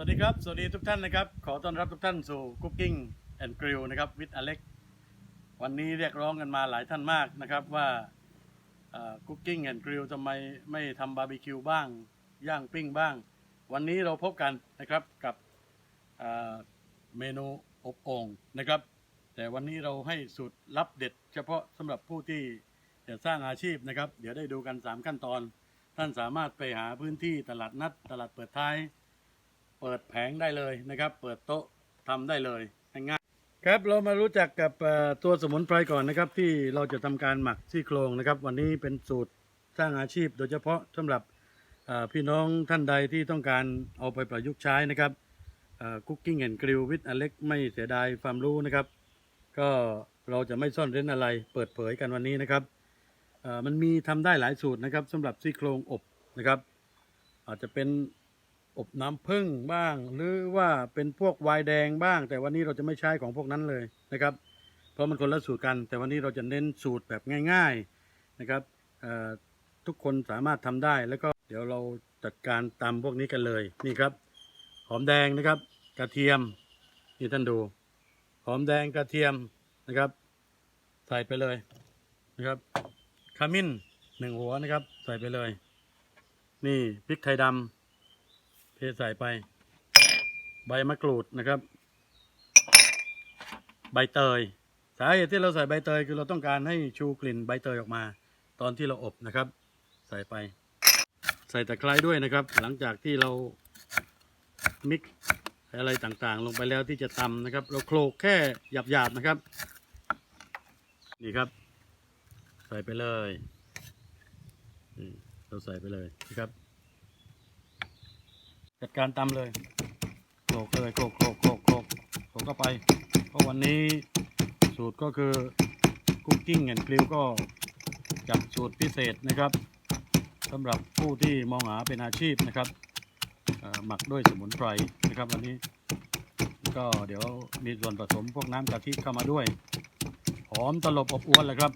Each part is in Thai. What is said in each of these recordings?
สวัสดีครับ สวัสดีทุกท่านนะครับ ขอต้อนรับทุกท่านสู่ Cooking and Grill นะครับวิ h อเล็กวันนี้เรียกร้องกันมาหลายท่านมากนะครับว่าคุกกิ้งแอนด์กริลทำไมไม่ทำบาร์บีคิวบ้าง ย่างปิ้งบ้าง วันนี้เราพบกันนะครับกับเอ่อเมนูอบโอ่งนะครับ แต่วันนี้เราให้สูตรลับเด็ด เฉพาะสำหรับผู้ที่จะสร้างอาชีพนะครับ เดี๋ยวได้ดูกัน 3 ขั้นตอน ท่านสามารถไปหาพื้นที่ตลาดนัดตลาดเปิดท้าย เปิดแผงได้เลยนะครับ เปิดโต๊ะทำได้เลยง่ายครับเรามารู้จักกับตัวสมุนไพรก่อนนะครับ ที่เราจะทำการหมักซี่โครงนะครับ วันนี้เป็นสูตรสร้างอาชีพ โดยเฉพาะสำหรับพี่น้องท่านใดที่ต้องการเอาไปประยุกต์ใช้นะครับคุกกิ้งแอนด์กริลวิดอเล็กไม่เสียดายความรู้นะครับ ก็เราจะไม่ซ่อนเร้นอะไร เปิดเผยกันวันนี้นะครับมันมีทำได้หลายสูตรนะครับสำหรับซี่โครงอบนะครับ อาจจะเป็น อบน้ำผึ้งบ้าง หรือว่าเป็นพวกไวน์แดงบ้าง แต่วันนี้เราจะไม่ใช้ของพวกนั้นเลยนะครับ เพราะมันคนละสูตรกัน แต่วันนี้เราจะเน้นสูตรแบบง่ายๆนะครับทุกคนสามารถทำได้แล้วก็เดี๋ยวเราจัดการตำพวกนี้กันเลยนี่ครับ หอมแดงนะครับ กระเทียมนี่ท่านดู หอมแดงกระเทียมนะครับ ใส่ไปเลยนะครับขมิ้นหนึ่งหัวนะครับ ใส่ไปเลย นี่พริกไทยดำ เทใส่ไป ใบมะกรูดนะครับ ใบเตย สาเหตุที่เราใส่ใบเตยคือเราต้องการให้ชูกลิ่นใบเตยออกมา ตอนที่เราอบนะครับ ใส่ไป ใส่ตะไคร้ด้วยนะครับ หลังจากที่เรามิกอะไรต่างๆ ลงไปแล้วที่จะตำนะครับ เราโขลกแค่หยาบๆนะครับ นี่ครับ ใส่ไปเลยเราใส่ไปเลยนะครับ จัดการตำเลยโขลกเลยโขลกโขลกโขลกโขลกโขลกเข้าไป เพราะวันนี้สูตรก็คือคุกกิ้งแอนด์กริลก็จับสูตรพิเศษนะครับสำหรับผู้ที่มองหาเป็นอาชีพนะครับเอ่อหมักด้วยสมุนไพรนะครับวันนี้ ก็เดี๋ยวมีส่วนผสมพวกน้ำกะทิเข้ามาด้วย หอมตลบอบอวนเลยครับ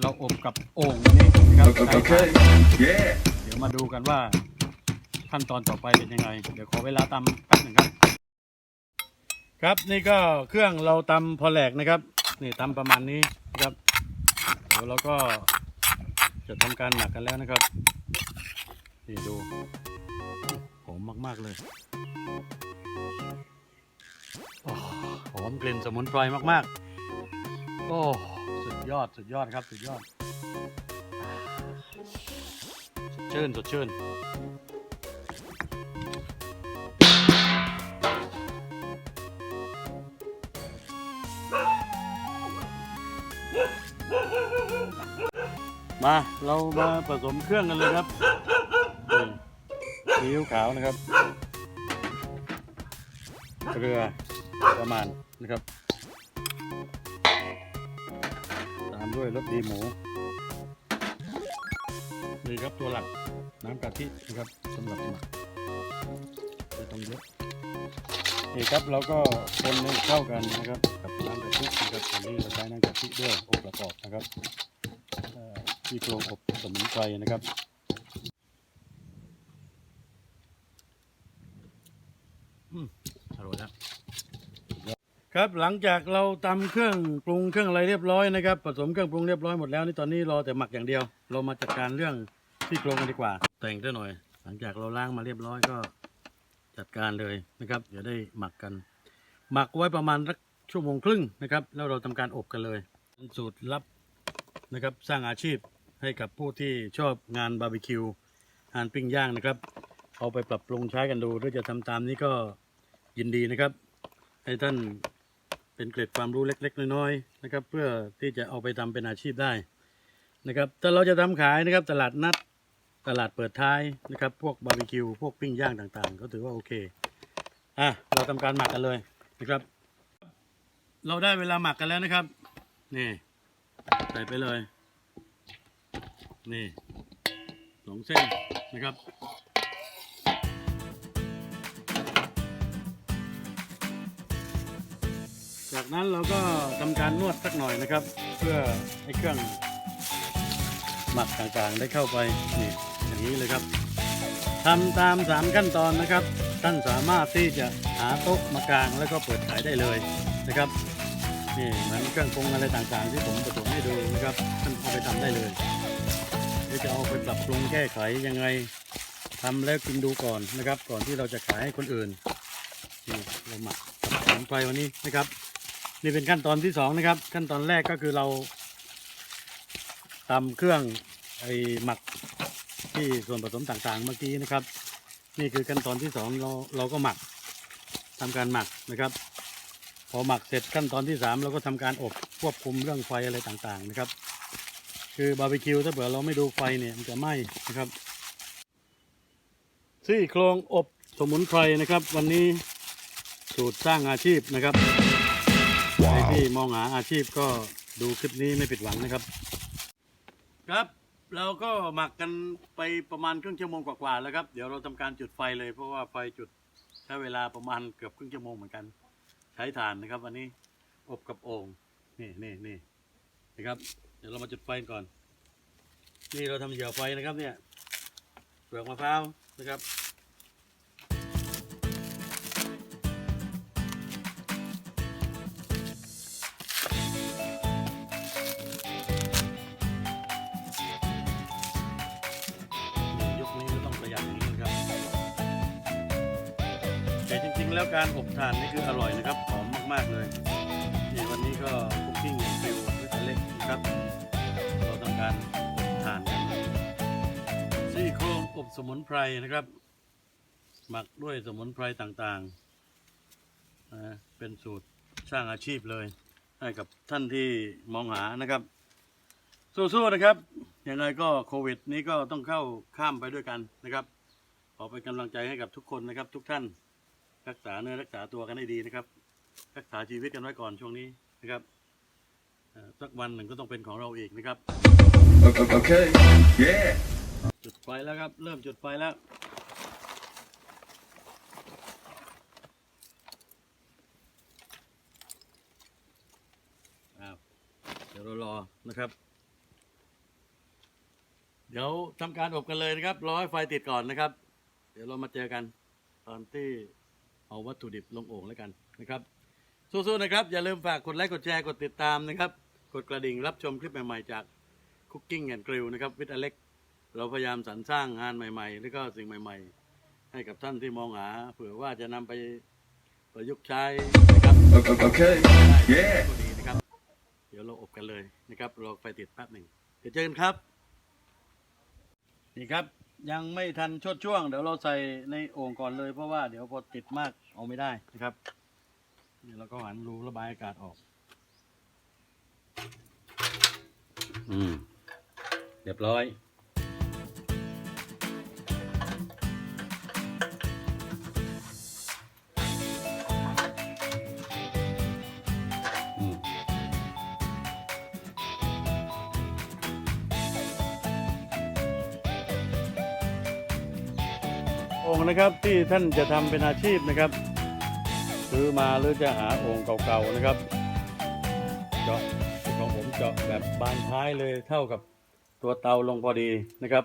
เราอบกับโอ่งนี้นะครับ Okay. Yeah. เดี๋ยวมาดูกันว่า ขั้นตอนต่อไปเป็นยังไง เดี๋ยวขอเวลาตำแป๊บหนึ่งครับ ครับนี่ก็เครื่องเราตำพอแหลกนะครับนี่ตำประมาณนี้นะครับเดี๋ยวเราก็จะทำการหมักกันแล้วนะครับนี่ดูหอมมาก ๆ เลยหอมกลิ่นสมุนไพรมากๆ โอ้ สุดยอด สุดยอดครับ สุดยอด สดชื่น สดชื่น มาเรามาผสมเครื่องกันเลยครับนี่ซีอิ๊วขาวนะครับ เกลือประมาณนะครับตามด้วยรสดีหมูนี่ครับตัวหลักน้ำกะทินะครับสำหรับหมักไม่ต้องเยอะนี่ครับเราก็คนให้เข้ากันนะครับกับน้ำกะทินะครับวันนี้เราใช้น้ำกะทิด้วยองค์ประกอบนะครับเอ่อ ที่โครงอบสมุนไพรนะครับอืมอร่อยแล้วครับหลังจากเราตำเครื่องปรุงเครื่องอะไรเรียบร้อยนะครับผสมเครื่องปรุงเรียบร้อยหมดแล้วนี่ตอนนี้รอแต่หมักอย่างเดียว เรามาจัดการเรื่องที่โครงกันดีกว่า แต่งซะหน่อย หลังจากเราล้างมาเรียบร้อยก็จัดการเลยนะครับเดี๋ยวได้หมักกัน หมักไว้ประมาณสักชั่วโมงครึ่งนะครับ แล้วเราทำการอบกันเลย สูตรลับนะครับสร้างอาชีพ ให้กับผู้ที่ชอบงานบาร์บีคิวงานปิ้งย่างนะครับ เอาไปปรับปรุงใช้กันดูหรือจะทำตามนี้ก็ยินดีนะครับ ให้ท่านเป็นเกร็ดความรู้เล็ก ๆ น้อยๆนะครับ เพื่อที่จะเอาไปทำเป็นอาชีพได้นะครับถ้าเราจะทำขายนะครับตลาดนัดตลาดเปิดท้ายนะครับ พวกบาร์บีคิวพวกปิ้งย่างต่างๆ ก็ถือว่าโอเคอะเราทำการหมักกันเลยนะครับ เราได้เวลาหมักกันแล้วนะครับนี่ใส่ไปเลย นี่สองเส้นนะครับจากนั้นเราก็ทำการนวดสักหน่อยนะครับ เพื่อให้เครื่องหมักต่างๆได้เข้าไปนี่อย่างนี้เลยครับทำตามสามขั้นตอนนะครับ ท่านสามารถที่จะหาโต๊ะมากางแล้วก็เปิดขายได้เลยนะครับนี่เหมือนเครื่องปรุงอะไรต่างๆ ที่ผมผสมให้ดูนะครับท่านเอาไปทำได้เลย จะเอาไปปรับปรุงแก้ไขยังไงทำแล้วกินดูก่อนนะครับ ก่อนที่เราจะขายให้คนอื่นนี่เราหมักสมุนไพรวันนี้นะครับ นี่เป็นขั้นตอนที่สองนะครับ ขั้นตอนแรกก็คือเราตำเครื่องไอหมักที่ส่วนผสมต่างๆเมื่อกี้นะครับ นี่คือขั้นตอนที่สองเราเราก็หมักทำการหมักนะครับพอหมักเสร็จขั้นตอนที่สามเราก็ทำการอบควบคุมเรื่องไฟอะไรต่างๆนะครับ คือบาร์บีคิวถ้าเผื่อเราไม่ดูไฟเนี่ยมันจะไหม้นะครับซี่โครงอบสมุนไพรนะครับ วันนี้สูตรสร้างอาชีพนะครับใครที่มองหาอาชีพก็ดูคลิปนี้ไม่ผิดหวังนะครับ ครับเราก็หมักกันไปประมาณครึ่งชั่วโมงกว่าๆแล้วครับ เดี๋ยวเราทำการจุดไฟเลยเพราะว่าไฟจุดใช้เวลาประมาณเกือบครึ่งชั่วโมงเหมือนกัน ใช้ถ่านนะครับ วันนี้อบกับโอ่งนี่นี่นี่นะครับ เดี๋ยวเรามาจุดไฟก่อน นี่เราทำเหยื่อไฟนะครับเนี่ยเปลือกมะพร้าวนะครับยุคนี้ก็ต้องประหยัดอย่างนี้นะครับแต่จริงๆแล้วการอบถ่านนี่คืออร่อยนะครับ หอมมาก ๆ เลยนี่วันนี้ก็คุกกิ้งอย่างฟิวด้วยเล็กนะครับ อบสมุนไพรนะครับ หมักด้วยสมุนไพรต่างๆนะเป็นสูตรสร้างอาชีพเลย ให้กับท่านที่มองหานะครับสู้ๆนะครับยังไงก็โควิด นี้ก็ต้องเข้าข้ามไปด้วยกันนะครับ ขอเป็นกำลังใจให้กับทุกคนนะครับ ทุกท่านรักษาเนื้อรักษาตัวกันให้ดีนะครับ รักษาชีวิตกันไว้ก่อนช่วงนี้นะครับสักวันหนึ่งก็ต้องเป็นของเราเองนะครับ Okay. Yeah. จุดไฟแล้วครับ เริ่มจุดไฟแล้ว เดี๋ยวเรารอนะครับ เดี๋ยวทำการอบกันเลยนะครับ รอให้ไฟติดก่อนนะครับ เดี๋ยวเรามาเจอกัน ตอนที่เอาวัตถุดิบลงโอ่งแล้วกันนะครับสู้ๆนะครับ อย่าลืมฝากกดไลค์กดแชร์กดติดตามนะครับ กดกระดิ่งรับชมคลิปใหม่ ๆ จาก Cooking and Grill นะครับวิทย์อเล็ก เราพยายามสรรสร้างงานใหม่ ๆ แล้วก็สิ่งใหม่ ๆ ให้กับท่านที่มองหา เผื่อว่าจะนำไปประยุกต์ใช้นะครับ Okay. ได้ Yeah. ก็ดีนะครับ เดี๋ยวเราอบกันเลยนะครับ เราไฟติดแป๊บหนึ่งเดี๋ยวเจอกันครับ นี่ครับ ยังไม่ทันชดช่วง เดี๋ยวเราใส่ในโอ่งก่อนเลย เพราะว่าเดี๋ยวพอติดมากเอาไม่ได้นะครับ นี่เราก็หันรูระบายอากาศออก อืม เรียบร้อย อ่งนะครับที่ท่านจะทำเป็นอาชีพนะครับซื้อมาหรือจะหาโอ่งเก่าๆนะครับเจาะของผมเจาะแบบบานท้ายเลยเท่ากับตัวเตาลงพอดีนะครับ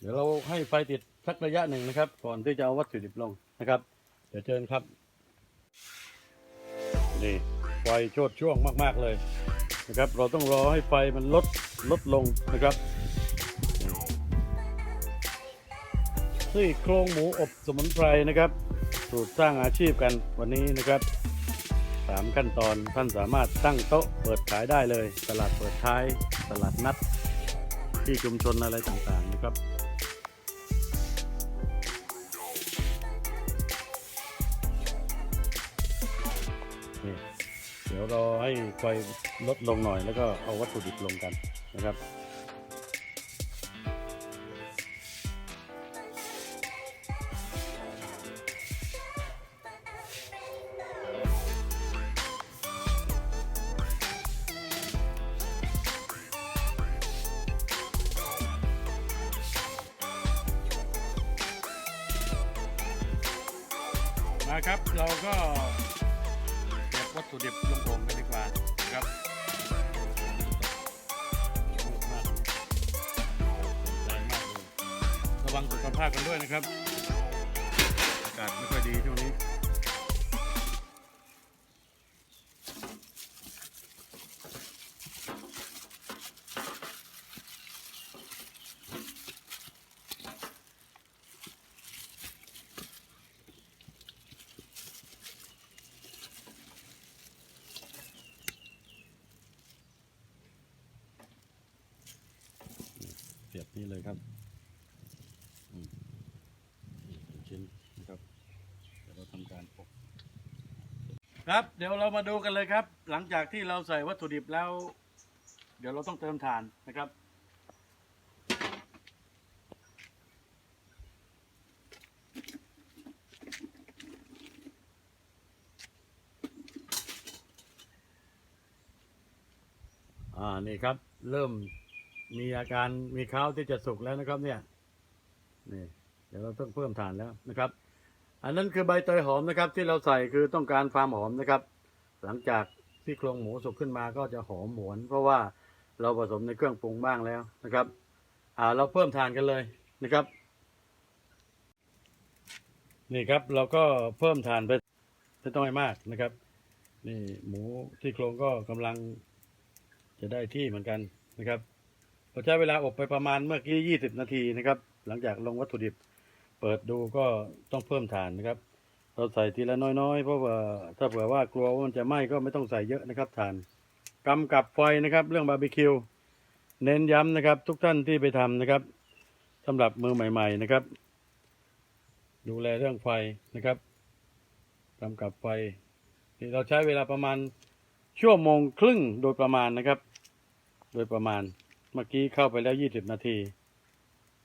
เดี๋ยวเราให้ไฟติดสักระยะหนึ่งนะครับ ก่อนที่จะเอาวัตถุดิบลงนะครับ เดี๋ยวเชิญครับนี่ไฟโชดช่วงมาก ๆเลยนะครับ เราต้องรอให้ไฟมันลดลดลงนะครับ ซี่โครงหมูอบสมุนไพรนะครับ สูตรสร้างอาชีพกันวันนี้นะครับสามขั้นตอนท่านสามารถตั้งโต๊ะเปิดขายได้เลย ตลาดเปิดท้ายตลาดนัด ที่ชุมชนอะไรต่างๆนะครับนี่เดี๋ยวรอให้ไฟลดลงหน่อยแล้วก็เอาวัตถุดิบลงกันนะครับ ถุดิบลงโอ่งกันดีกว่านะครับมากแรงมากเลยสวังสุขภาพกันด้วยนะครับ อากาศไม่ค่อยดีช่วงนี้ นี่เลยครับอืมนี่เป็นชิ้นนะครับเดี๋ยวเราทำการปกครับ เดี๋ยวเรามาดูกันเลยครับ หลังจากที่เราใส่วัตถุดิบแล้ว เดี๋ยวเราต้องเติมถ่านนะครับอ่านี่ครับ เริ่ม มีอาการมีข้าวที่จะสุกแล้วนะครับ เนี่ยนี่เดี๋ยวเราต้องเพิ่มถ่านแล้วนะครับ อันนั้นคือใบเตยหอมนะครับ ที่เราใส่คือต้องการความหอมนะครับ หลังจากที่โครงหมูสุกขึ้นมาก็จะหอมหวน เพราะว่าเราผสมในเครื่องปรุงบ้างแล้วนะครับ อ่าเราเพิ่มถ่านกันเลยนะครับ นี่ครับเราก็เพิ่มถ่านไปไม่ต้องให้มากนะครับ นี่หมูที่โครงก็กำลังจะได้ที่เหมือนกันนะครับ เราใช้เวลาอบไปประมาณเมื่อกี้ 20 นาทีนะครับ หลังจากลงวัตถุดิบ เปิดดูก็ต้องเพิ่มถ่านนะครับ เราใส่ทีละน้อยๆ เพราะว่าถ้าเผื่อว่ากลัวว่ามันจะไหม้ก็ไม่ต้องใส่เยอะนะครับถ่านกำกับไฟนะครับ เรื่องบาร์บีคิวเน้นย้ำนะครับ ทุกท่านที่ไปทำนะครับสำหรับมือใหม่ ๆ นะครับ ดูแลเรื่องไฟนะครับกำกับไฟเราใช้เวลาประมาณชั่วโมงครึ่งโดยประมาณนะครับ โดยประมาณ มื่อกี้เข้าไปแล้วยี่สิบนาที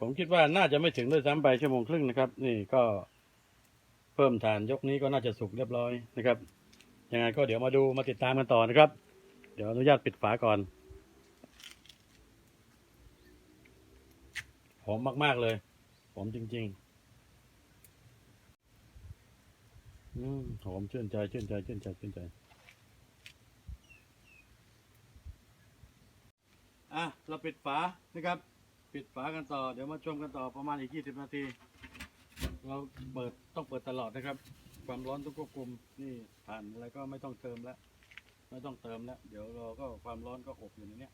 ผมคิดว่าน่าจะไม่ถึงด้วยซ้ำไปชั่วโมงครึ่งนะครับ นี่ก็เพิ่มฐานยกนี้ก็น่าจะสุกเรียบร้อยนะครับ ยังไงก็เดี๋ยวมาดูมาติดตามกันต่อนะครับ เดี๋ยวอนุญาตปิดฝาก่อนหอมมาก ๆ เลยหอมจริงๆอืมหอมชื่นใจชื่นใจชื่นใจชื่นใจ อะ เราปิดฝานะครับ ปิดฝากันต่อ เดี๋ยวมาชมกันต่อประมาณอีก 20 นาที เราเปิดต้องเปิดตลอดนะครับ ความร้อนต้องควบคุมนี่ผ่านอะไรก็ไม่ต้องเติมแล้ว ไม่ต้องเติมแล้ว เดี๋ยวเราก็ความร้อนก็อบอยู่ในเนี้ย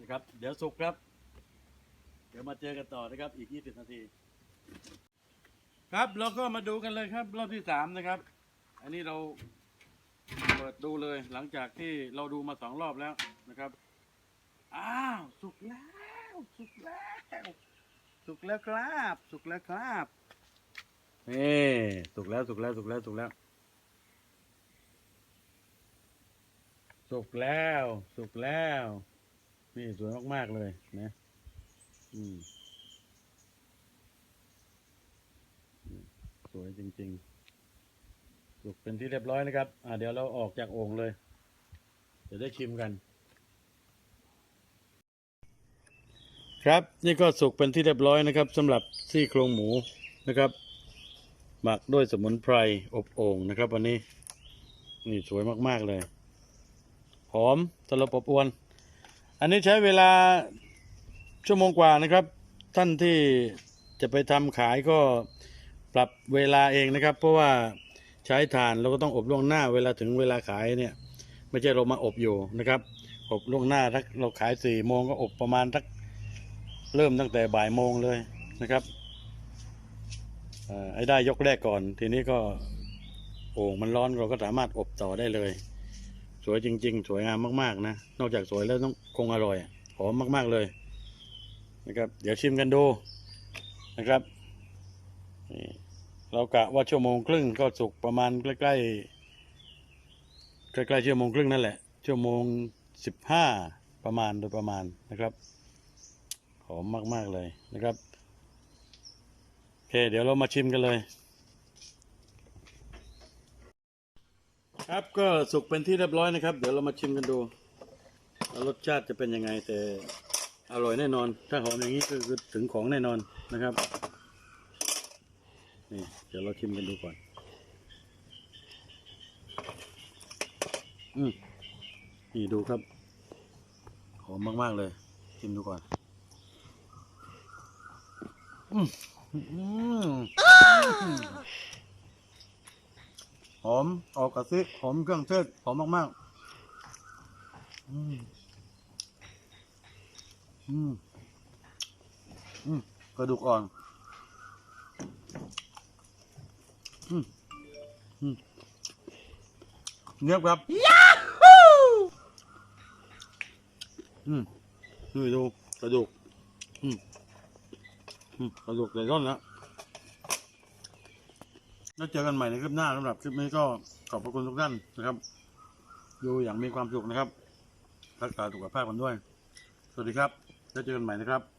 นะครับ เดี๋ยวสุกครับ เดี๋ยวมาเจอกันต่อนะครับอีก 20 นาที ครับเราก็มาดูกันเลยครับรอบที่สามนะครับ อันนี้เราเปิดดูเลยหลังจากที่เราดูมาสองรอบแล้วนะครับ อ้าวสุกแล้วสุกแล้วสุกแล้วครับ สุกแล้วครับนี่สุกแล้วสุกแล้วสุกแล้วสุกแล้วสุกแล้วสุกแล้วนี่สวยมากๆเลยนะอืมสวยจริง ๆ สุกเป็นที่เรียบร้อยนะครับ อ่าเดี๋ยวเราออกจากโอ่งเลยเดี๋ยวได้ชิมกัน ครับนี่ก็สุกเป็นที่เรียบร้อยนะครับสำหรับซี่โครงหมูนะครับหมักด้วยสมุนไพรอบโอ่งนะครับ วันนี้นี่สวยมากๆเลยหอมตลบอบอวน อันนี้ใช้เวลาชั่วโมงกว่านะครับ ท่านที่จะไปทำขายก็ปรับเวลาเองนะครับ เพราะว่าใช้ถ่านเราก็ต้องอบล่วงหน้า เวลาถึงเวลาขายเนี่ยไม่ใช่เรามาอบอยู่นะครับ อบล่วงหน้าถ้าเราขายสี่โมงก็อบประมาณสัก เริ่มตั้งแต่บ่ายโมงเลยนะครับไอ้ได้ยกแรกก่อน ทีนี้ก็โอ่งมันร้อนเราก็สามารถอบต่อได้เลย สวยจริง ๆ สวยงามมากๆนะ นอกจากสวยแล้วต้องคงอร่อยหอมมาก ๆเลยนะครับ เดี๋ยวชิมกันดูนะครับนี่เรากะว่าชั่วโมงครึ่งก็สุกประมาณใกล้ๆใกล้ๆชั่วโมงครึ่งนั่นแหละ ชั่วโมงสิบห้าประมาณโดยประมาณนะครับ อมมาก ๆ เลยนะครับ โอเค เดี๋ยวเรามาชิมกันเลย ครับก็สุกเป็นที่เรียบร้อยนะครับ เดี๋ยวเรามาชิมกันดูรสชาติจะเป็นยังไงแต่อร่อยแน่นอน ถ้าหอมอย่างนี้ก็คือถึงของแน่นอนนะครับ นี่เดี๋ยวเราชิมกันดูก่อน อืมนี่ดูครับ หอมมาก ๆ เลย ชิมดูก่อน หอมออกกระซิหอมเครื่องเทศหอมมากๆ อืม อืม อืม กระดูกอ่อน อืม อืมเงียบครับยาฮูอืมดูดูกระดูกอืมอืม กระดูกไก่ร่อนนะแล้วเจอกันใหม่ในคลิปหน้าสำหรับคลิปนี้ก็ขอบพระคุณทุกท่านนะครับ อยู่อย่างมีความสุขนะครับ รักษาสุขภาพกันด้วย สวัสดีครับ แล้วเจอกันใหม่นะครับ